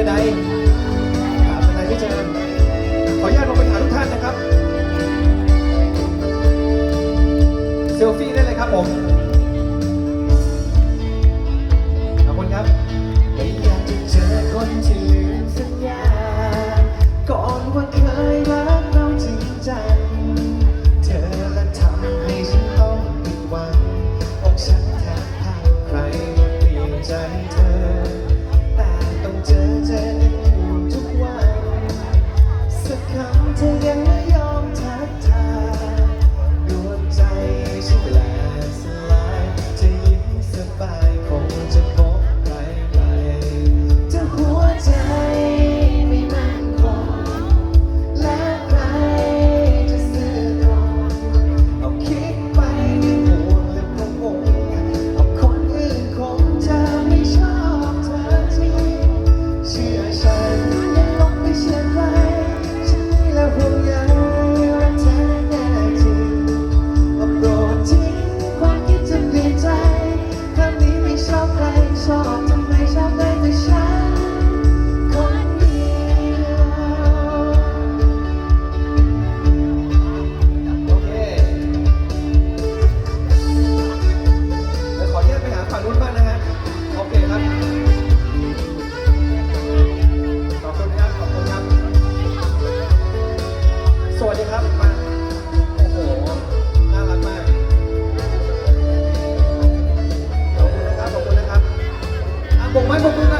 อใดอ่าท่านใดไม่เจอขออนุญาตลงไปหาทุกท่านนะครับ เซลฟี่ได้เลยครับผม บกไม้บกมือ